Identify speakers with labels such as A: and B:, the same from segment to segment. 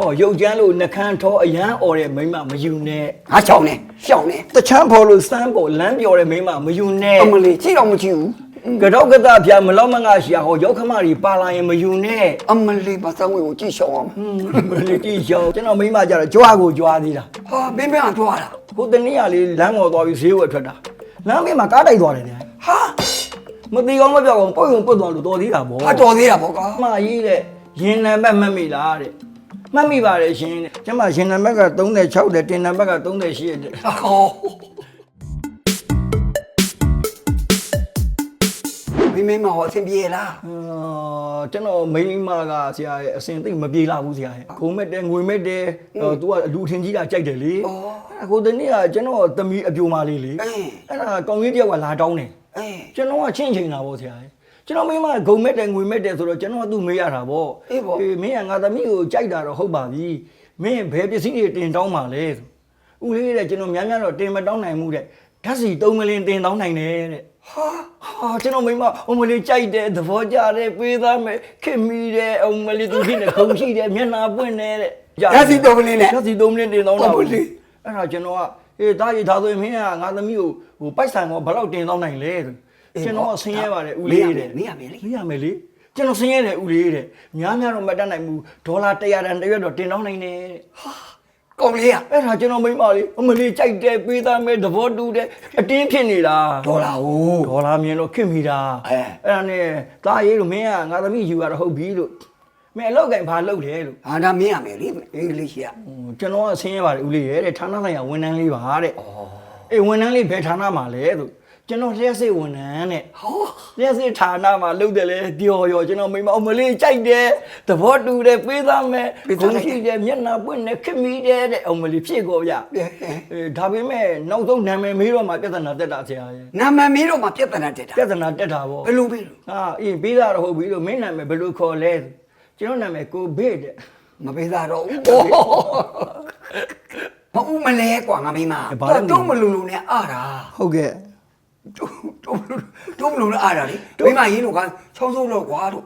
A: ဟောရုပ်ကြမ်းလို့နှကန်းထောအရန်អော်တဲ့မိန်းမမယူနဲ့
B: ငါချောင်းနေရှောင်းနေ
A: တချမ်းဖော်လို့စမ်းပေါ်လမ်းပြော်တဲ့မိန်းမမယူနဲ့
B: အမလေးကြည့်တော့မကြည့်ဘူး
A: ကတော့ကတပြာမလောက်မငါရှာဟောရောက်ခမတွေပါလာရင်မယူနဲ့
B: အမလေးမဆောင်ဝင်ကိုကြည့်ရှောင်းအောင်
A: မလေးတီရှောင်းကျွန်တော်မိန်းမကြတော့ကြွားကိုကြွားသေးတာ
B: ဟာမင်းမင်းကကြွားတာ
A: ဟိုတနေ့ကလေးလမ်းပေါ်သွားပြီးဈေးဝယ်ထွက်တာလမ်းမေးမှာကားတိုက်သွားတယ်ဗျာ
B: ဟာ
A: မသိကောင်းမပြောက်ကောင်းပုတ်ုံပုတ်သွားလို့တော်သေးတာဗော
B: ဟာတော်သေးတာပေါ့ကွာ
A: အမကြီးတဲ့ရင်နံပါတ်မှတ်မိလားတဲ့ မှတ်မိပါတယ်ရှင်တဲ့ကျမရင်နံပါတ်က36တဲ့တင်နံပါတ်က38တဲ့
B: ဟောမင်းမင်းမဟောအဆင်ပြေလား
A: အာကျွန်တော်မိန်းမကဆရာရဲ့အစင်သိပ်မပြေလာဘူးဆရာရဲ့ခုံမဲ့တယ်ငွေမဲ့တယ်ဟို तू ကအလူထင်ကြီးတာကြိုက်တယ်လေအခုတနေ့ကကျွန်တော်သမီးအပြိုမာလေးလေ
B: အေး
A: အဲ့ဒါကောင်းကြီးတယောက်ကလာတောင်းတယ်
B: အေး
A: ကျွန်တော်ကချင်းချင်းတာဗောဆရာရဲ့ ကျွန်တော်မိန်းမဂုံမဲ့တယ်ငွေမဲ့တယ်ဆိုတော့ကျွန်တော်ကသူ့မေးရတာဗော
B: အေးပေါ့
A: မင်းကငါသမီးကိုကြိုက်တာတော့ဟုတ်ပါပြီမင်းဘယ်ပစ္စည်းတွေတင်တောင်းပါလဲဆိုဦးလေးတဲ့ကျွန်တော်များများတော့တင်မတောင်းနိုင်ဘူးတဲ့ဓာတ်စီသုံးမလင်းတင်တောင်းနိုင်တယ်တဲ့
B: ဟာ
A: ဟာကျွန်တော်မိမအုံမလေးကြိုက်တယ်သဘောကျတယ်ပေးသားမယ်ခင်မီတယ်အုံမလေးသူဖြစ်နေခုံရှိတယ်မျက်နှာပွင့်နေတဲ့
B: ဓာတ်စီတော်ကလေးနဲ့
A: ဓာတ်စီသုံးမလင်းတင်တောင်းတာ
B: ဟုတ်ပါလေ
A: အဲ့ဒါကျွန်တော်ကအေးတားရီထားဆိုရင်မင်းကငါသမီးကိုဟိုပိုက်ဆံကဘယ်လောက်တင်တောင်းနိုင်လဲဆို ကျွန်တော်ကဆင်းရဲပါတယ်ဦးလေးတဲ့
B: မေးရမယ်လေ
A: မေးရမယ်လေကျွန်တော်ဆင်းရဲတယ်ဦးလေးတဲ့များများတော့မတတ်နိုင်ဘူးဒေါ်လာ100တန်တစ်ရွက်တော့တင်တောင်းနိုင်တယ်တဲ့
B: ကောင်းလေးရ
A: အဲ့ဒါကျွန်တော်မိမလေးအမလေးကြိုက်တယ်ပေးသားမယ်သဘောတူတယ်အတင်းဖြစ်နေတာ
B: ဒေါ်လာဟို
A: ဒေါ်လာမြင်တော့ခင်မိတာ
B: အဲ
A: အဲ့ဒါနဲ့တားရေးလို့မင်းကငါသမီးယူရတော့ဟုတ်ပြီလို့မင်းအလောက်ကင်ဘာလုပ်လဲလို့
B: ဟာဒါမင်းရမယ်လေအေးလေးရှိရ
A: ဟိုကျွန်တော်ကဆင်းရဲပါတယ်ဦးလေးရဲ့တဲ့ဌာနဆိုင်ရာဝန်ထမ်းလေးပါတဲ့အေးဝန်ထမ်းလေးဘယ်ဌာနမှာလဲလို့ ကျွန်တော်လျှက်စစ်ဝန်ထမ်းတဲ့
B: ဟော
A: လျှက်စစ်ဌာနမှာလုပ်တယ်လေပျော်ရောကျွန်တော်မိမအမလေးကြိုက်တယ်သဘောတူတယ်ပေးသားမယ်ဂုဏ်ရှိတယ်မျက်နှာပွင့်တယ်ခင်မိတယ်တဲ့အမလေးဖြစ်ကောဗျအေးဒါပေမဲ့နောက်ဆုံးနာမည်မေးတော့မှပြဿနာတက်တာဆရာရဲ့
B: နာမည်မင်းတော့မပြဿနာတက်တာ
A: ပြဿနာတက်တာဗော
B: ဘယ်လိုပြီးလို့
A: ဟာအေးပေးတာတော့ဟုတ်ပြီလို့မင်းနာမည်ဘယ်လိုခေါ်လဲကျွန်တော်နာမည်ကိုဘေးတဲ့
B: မပေးသားတော့ဘူးဘာဦးမလဲကွာငါမိမတော့မလူလူနဲ့အားတာ
A: ဟုတ်ကဲ့
B: တို့တို့တို့မလို့လားအားတာလေမိမရင်းတို့ကချောင်းဆိုးတော့ကွာတို့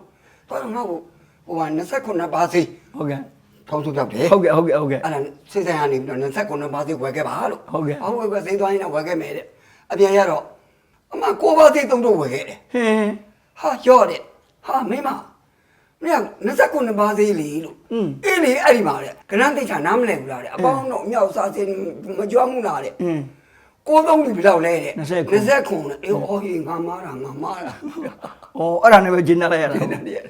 B: တော်တော့ငါ့ကိုဟိုက29ပါးစေး
A: ဟုတ်ကဲ့
B: ချောင်းဆိုးပြောက်တယ်
A: ဟုတ်ကဲ့ဟုတ်ကဲ့ဟုတ်ကဲ့
B: အဲ့ဒါစိတ်ဆိုင်ကနေပြီးတော့29ပါးစေးဝယ်ခဲ့ပါလို့
A: ဟုတ်ကဲ့
B: ဟုတ်ကဲ့စိတ်သွားရင်တော့ဝယ်ခဲ့မယ်တဲ့အပြန်ရတော့အမ9ပါးစေး3တော့ဝယ်ခဲ့တယ်
A: ဟင်း
B: ဟာရော့တယ်ဟာမိမမင်းက29ပါးစေးလေလို့အင်းလေအဲ့ဒီမှာတဲ့ကနန်းတိတ်ချာနားမလည်ဘူးလားတဲ့အပေါင်းတော့အမြောက်စားစေးမကြွမှုလားတဲ့ ကိုသုံးပြီဘယ်လောက်လဲတဲ့
A: 29
B: 29နဲ့အေးဟောဟေးငါမားတာငါမားတာ
A: ဩအဲ့ဒါနဲ့ပဲဂျင်းနေလိုက်ရတာ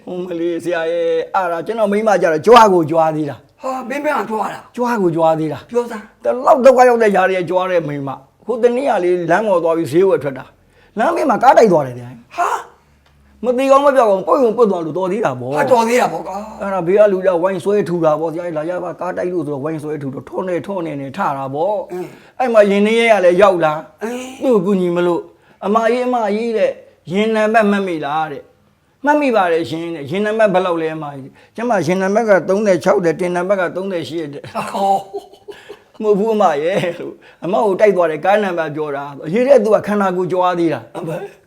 A: ဟိုမလေးဆရာရဲ့အဲ့ဒါကျွန်တော်မိမကြတော့ကြွားကိုကြွားသေးတာ
B: ဟာမင်းမင်းကထွားတာ
A: ကြွားကိုကြွားသေးတာ
B: ပြောသား
A: တလောက်တော့ကရောက်တဲ့ຢာတွေကြွားတဲ့မိမဟိုတနေ့ကလေးလမ်းပေါ်သွားပြီးဈေးဝယ်ထွက်တာလမ်းမေးမှာကားတိုက်သွားတယ်ဗျာ
B: ဟာ
A: မသိကောင်းမပြောက်ကောင်းပုတ်ုံပုတ်သွားလို့တော်သေးတာဗော
B: ဟာတော်သေးတာပေါ့ကွာ
A: အဲ့ဒါဘေးကလူကြဝိုင်းဆွဲထူတာဗောဆရာကြီးလာရပါကားတိုက်လို့ဆိုတော့ဝိုင်းဆွဲထူတော့ထုံးနေထုံးနေနေထတာဗောအဲ့မှာရင်နေရရလဲရောက်လာ
B: အေး
A: သူ့ကိုကူညီမလို့အမကြီးအမကြီးတဲ့ရင်နံပါတ်မှတ်မိလားတဲ့မှတ်မိပါတယ်ရှင်တဲ့ရင်နံပါတ်ဘယ်လောက်လဲအမကြီးကျမရင်နံပါတ်က36တဲ့တင်နံပါတ်က38တဲ့
B: ဟော
A: မဟုတ်ဘူးအမရဲ့လို့အမကိုတိုက်သွားတယ်ကားနံပါတ်ပြောတာရေးတဲ့သူကခန္ဓာကိုယ်ကြွားသေးတာ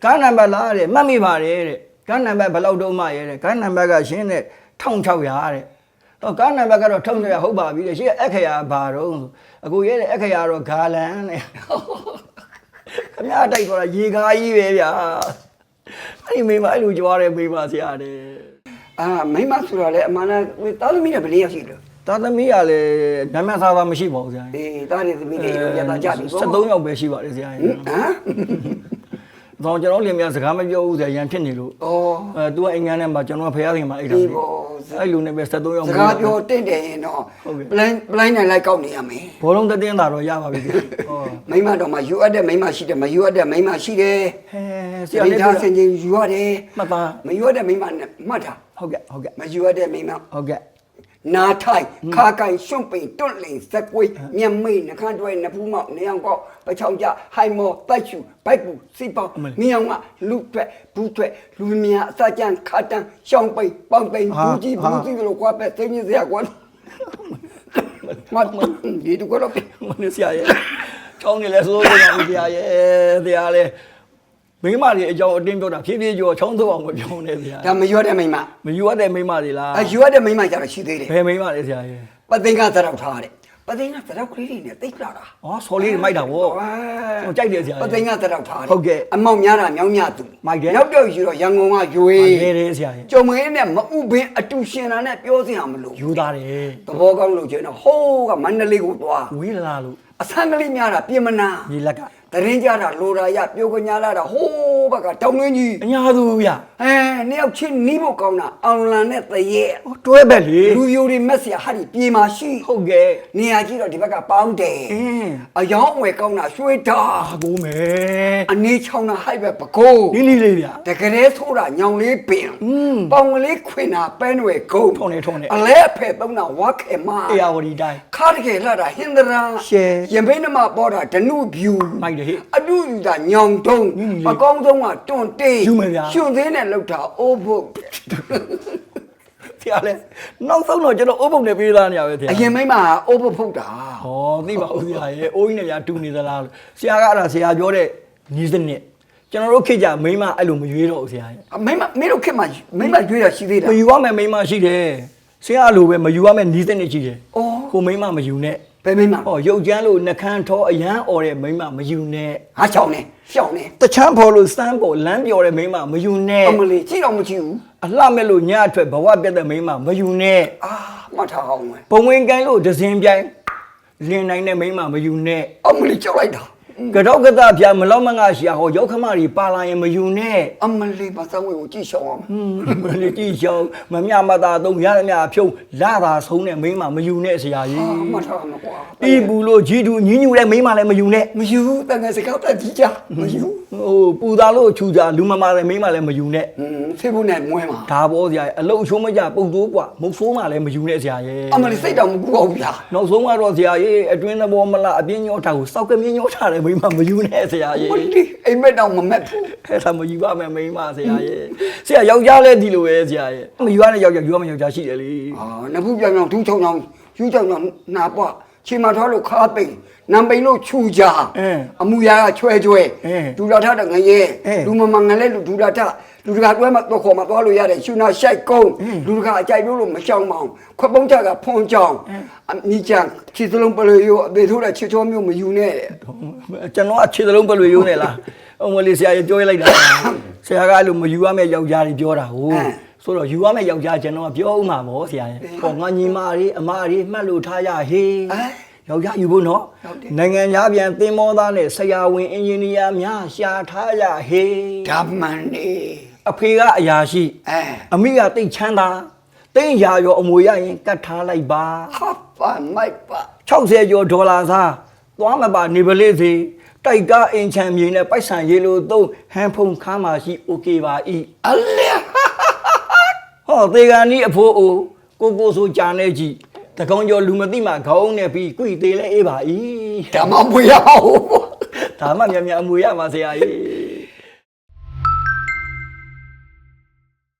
A: ကားနံပါတ်လားတဲ့မှတ်မိပါတယ်တဲ့ကားနံပါတ်ဘယ်လောက်တော့အမရဲ့တဲ့ကားနံပါတ်ကရှင်းတဲ့1600တဲ့တော့ကားနံပါတ်ကတော့1600ဟုတ်ပါပြီတဲ့ရှင်းအခရာဘာတော့ဆိုအခုရဲတဲ့အခရာတော့ဂါလန်တဲ့ခမရတိုက်သွားတာရေကားကြီးပဲဗျာအဲ့ဒီမိမအဲ့လိုကြွားတယ်မိမဆရာတဲ့
B: အာမိမဆိုတော့လေအမှန်တော့တာသမီးနဲ့ဘယ်လေးရောက်ရှိလို့
A: သာသမီးကလည်းနမသားသားမရှိပါဘူးဆရာ
B: အေးတာနေသမီးတွေရတာကြပြီပေါ့
A: 73ယောက်ပဲရှိပါတယ်ဆရာကြီး
B: ဟမ်
A: တော့ကျွန်တော်လင်မယားစကားမပြောဘူးဆရာရန်ဖြစ်နေလို့
B: ဩ
A: အဲ तू ကအိမ်ငန်းထဲမှာကျွန်တော်ကဖရားခင်မှာအိတ်တာ
B: ဒီ
A: လေ
B: ပေါ့
A: အဲ့လိုနဲ့ပဲ73ယောက်
B: စကားပြောတင့်တယ်ရင်တော့
A: ဟုတ်ကဲ့
B: ပလိုင်းပလိုင်းနိုင်လိုက်ကောက်နေရမယ်
A: ဘောလုံးသတင်းသာတော့ရပါပြီဟော
B: မိမတော့မှယူအပ်တဲ့မိမရှိတယ်မယူအပ်တဲ့မိမရှိတယ်
A: ဟဲဆ
B: ဆ
A: ရာ
B: ရာ
A: လေး
B: လေး
A: ပြော
B: သားစင်ချင်းယူရတယ်
A: မှတ်သား
B: မယူအပ်တဲ့မိမနဲ့မှတ်တာ
A: ဟုတ်ကဲ့ဟုတ်ကဲ့
B: မယူအပ်တဲ့မိမ
A: ဟုတ်ကဲ့
B: နာထိုင်ခါကိုင်ရှွန့်ပိန်တွန့်လိန်ဇက်ကွေးမျက်မိတ်နှခမ်းတွဲနဖူးမောက်နေအောင်ကောက်ပချောင်ကြဟိုင်မောတိုက်ချူဘိုက်ပူစီပေါင်းမြင်အောင်ကလူတွက်ဘူးတွက်လူမြအစကြံခါတန်းရှောင်းပိန်ပေါင်ပိန်ဘူးကြီးဘူးကြီးတို့ကွာပဲသိင်းစရာကွာမတ်မဒီတို့ကတော့
A: မင်းဆရာရဲ့ချောင်းနေလဲစိုးစိုးနေဆရာရဲ့ဆရာလေ မိမတွေအကြောင်းအတင်းပြောတာဖြည်းဖြည်းကြောချောင်းသုံးအောင်မပြောနဲ့ဆရာ
B: ဒါမယူရတဲ့မိမ
A: မယူရတဲ့မိမတွေလား
B: အယူရတဲ့မိမကြတော့ရှိသေးတယ်
A: ဘယ်မိမလဲဆရာရဲ့
B: ပသိန်းကသရောက်ထားတယ်ပသိန်းကသရောက်ကလေးတွေနဲ့တိတ်လာတာ
A: ဩဆော်လေးတွေမိုက်တာဗော
B: ဝါ
A: ဟိုကြိုက်တယ်ဆရာ
B: ပသိန်းကသရောက်ထားတယ်
A: ဟုတ်ကဲ့
B: အမောင်များတာမြောင်းမြသူ
A: မိုက်တယ်
B: နောက်တော့ယူတော့ရန်ကုန်ကရွေ
A: ရဲတယ်ဆရာရဲ့
B: ကြုံမင်းနဲ့မဥပင်းအတူရှင်တာနဲ့ပြောစရာမလို
A: ယူသားတယ်
B: သဘောကောင်းလို့ကျင်းတော့ဟိုးကမန္တလေးကိုသွား
A: ဝေးလာလို့
B: အဆန်းကလေးများတာပြင်မနာ
A: ရေလက်က
B: တရင်ကြတာလိုရာရပြိုကညာလာတာဟိုးဘက်ကတောင်းငင်းကြီး
A: အညာသူဗျ
B: အဲနှစ်ယောက်ချင်းနီးဖို့ကောင်းတာအောင်လန်နဲ့တရေ
A: ဟိုတွဲဘက်လေ
B: လူယိုတွေမက်ဆီယာဟာဒီပြေမာရှိ
A: ဟုတ်ကဲ့
B: နေရာကြီးတော့ဒီဘက်ကပေါင်းတယ်
A: အင်း
B: အယောင်းအဝယ်ကောင်းတာရွှေတာ
A: အာကိုမယ်
B: အနေချောင်းတာဟိုက်ပဲပကိုး
A: နီးနီးလေးဗျ
B: တကယ်ဆိုးတာညောင်လေးပင်ပေါင်ကလေးခွင်တာပဲနွယ်ကုန်း
A: ထုံနေထုံနေ
B: အလဲအဖက်သုံးတာဝါခဲမ
A: အေယာဝတီတိုင်း
B: ခါတကယ်လာတာဟင်္ဒရာ
A: ရှယ်
B: ရင်ဘိန်းနမပေါ်တာဒနုဗျူ
A: မိုက်တယ်ဟေ့
B: အတူယူတာညောင်တုံး
A: နီးနီးလေး
B: အကောင်းဆုံးကတွန့်တေး
A: ယူမယ်ဗျာ
B: ရှင်သေးနဲ့လောက်တာအိုးဖို့
A: ဆရာလဲနောက်ဆုံးတော့ကျွန်တော်အုပ်ပုံနဲ့ပေးသားနေရပဲဆရာ
B: အရင်မိမအိုးဖို့ဖုတ်တာ
A: ဟောသိပါဦးဆရာရဲ့အိုးကြီးနဲ့ဗျာတူနေသလားလို့ဆရာကအဲ့ဒါဆရာပြောတဲ့နီးစနစ်ကျွန်တော်တို့ခေတ်ကြမိန်းမအဲ့လိုမရွေးတော့ဘူးဆရာရဲ့
B: အမိမမင်းတို့ခင်မှာမိမရွေးတာရှိသေးတာ
A: မယူရမယ်မိန်းမရှိတယ် ဆရာလိုပဲမယူရမယ်နီးစနစ်ရှိတယ်
B: အော်
A: ကိုမိန်းမမယူနဲ့
B: ဘယ်မိမ
A: ဟောရုပ်ကြမ်းလို့နှကန်းထောအရန်អော်တဲ့မိန်းမမယူနဲ့
B: ဟာချောင်းနေရှောင်းနေ
A: တချမ်းဖော်လို့စမ်းပေါ်လမ်းပြော်တဲ့မိန်းမမယူနဲ့
B: အမလေးကြည့်တော့မကြည့်ဘူး
A: အလှမဲ့လို့ညအထွက်ဘဝပြတ်တဲ့မိန်းမမယူနဲ့
B: အာမှတ်ထားအောင်မယ်
A: ဘုံဝင်ကိုင်းလို့ဒဇင်ပြိုင်လင်းနိုင်တဲ့မိန်းမမယူနဲ့
B: အမလေးကြောက်လိုက်တာ
A: ကတော့ကတပြာမလောက်မငါရှာဟောရောက်ခမတွေပါလာရင်မယူနဲ့
B: အမလေးမဆောင်ဝေကိုကြည့်ရှောင်းအောင်
A: မလေးကြည့်ရှောင်းမမြမသာသုံးရရမြဖြုံးလာသာဆုံးတဲ့မိန်းမမယူနဲ့ဆရာကြီး
B: အာမှတ်ထားအောင်ကွာ
A: တီးဘူးလို့ဂျီတူညင်းညူတဲ့မိန်းမလည်းမယူနဲ့
B: မယူတန်ငယ်စကောက်တက်ကြီးကြမယူ
A: ဟိုပူသားလို့ချူကြလူမမာတဲ့မိန်းမလည်းမယူနဲ့
B: ဟွန်းဖေးဖို့နဲ့မွဲမှာ
A: ဒါပေါ်ဆရာကြီးအလုတ်ချိုးမကြပုတ်တိုးกว่าမုတ်ဆိုးမှလည်းမယူနဲ့ဆရာကြီး
B: အမလေးစိတ်တော်မကူအောင်ဗျာ
A: နောက်ဆုံးကတော့ဆရာကြီးအတွင်းသဘောမလားအပြင်းညောထားကိုစောက်ကမြင်းညောထားတဲ့မိန်း မမယူနဲ့ဆရာကြီး
B: မလေးအိမ်မက်တော့မမက်ဘူး
A: အဲ့ဒါမယူပါမယ်မိန်းမဆရာကြီးဆရာယောက်ျားလည်းဒီလိုပဲဆရာကြီးမယူရတဲ့ယောက်ျားယူရမယ့်ယောက်ျားရှိတယ်လေ
B: အာနဖူးပြောင်ပြောင်ဒူးချုံချုံယူချုံချုံနာပွားချီမထွားလို့ခါပိန် နံပိန်လို့ချူကြအမူအရာကချွဲချွဲဒူလာထတဲ့ငရဲလူမမငလဲလူဒူလာထလူတကာတွဲမှာတော့ခေါ်မှာသွားလို့ရတယ်ရှူနာရှိုက်ကုန်းလူတကာအကြိုက်လို့လို့မရှောင်မအောင်ခွက်ပုံးချကဖွန်ကြောင်အမိချန်ခြေစလုံးပလွေရောအသေးထိုးတဲ့ချေချောမျိုးမယူနဲ့တဲ့
A: ကျွန်တော်အခြေသလုံးပလွေရိုးနေလားအမလေးဆရာကြီးပြောရလိုက်တာဆရာကအဲ့လိုမယူရမယ့်ယောက်ျားတွေပြောတာဟုတ်ဆိုတော့ယူရမယ့်ယောက်ျားကျွန်တော်ကပြောဦးမှာဗောဆရာကြီးဟောငါညီမလေးအမလေးမှတ်လို့ထားရဟေး
B: အဲ
A: ယောက်ျားယူဖို့နော်
B: ဟုတ်တယ်
A: နိုင်ငံသားပြန်သင်္ဘောသားနဲ့ဆရာဝန်အင်ဂျင်နီယာများရှာထားရဟေး
B: ဓမ္မန်နေ
A: အဖေကအရာရှိ
B: အဲ
A: အမိကတိတ်ချမ်းသာတိတ်ရာရောအမွေရရင်ကတ်ထားလိုက်ပါ
B: ဟာပါမိုက်ပါ
A: 60ကျော်ဒေါ်လာစားသွားမပါနေပလေးစီတိုက်ကားအင်ချန်မြေနဲ့ပိုက်ဆံရေးလို့သုံးဟန်ဖုန်ခါမှရှိโอเคပါဤ
B: အလဲ
A: ဟောသေကန်ဤအဖိုးအိုကိုကိုဆိုကြာနေကြည့် တကောင်ကျော်လူမသိမှခေါင်းနဲ့ပြီးကွိသေးလဲအေးပါဤ
B: ဓမ္မမွေရအောင်
A: ဒါမှမြန်မြန်အမွေရမှာဆရာကြီး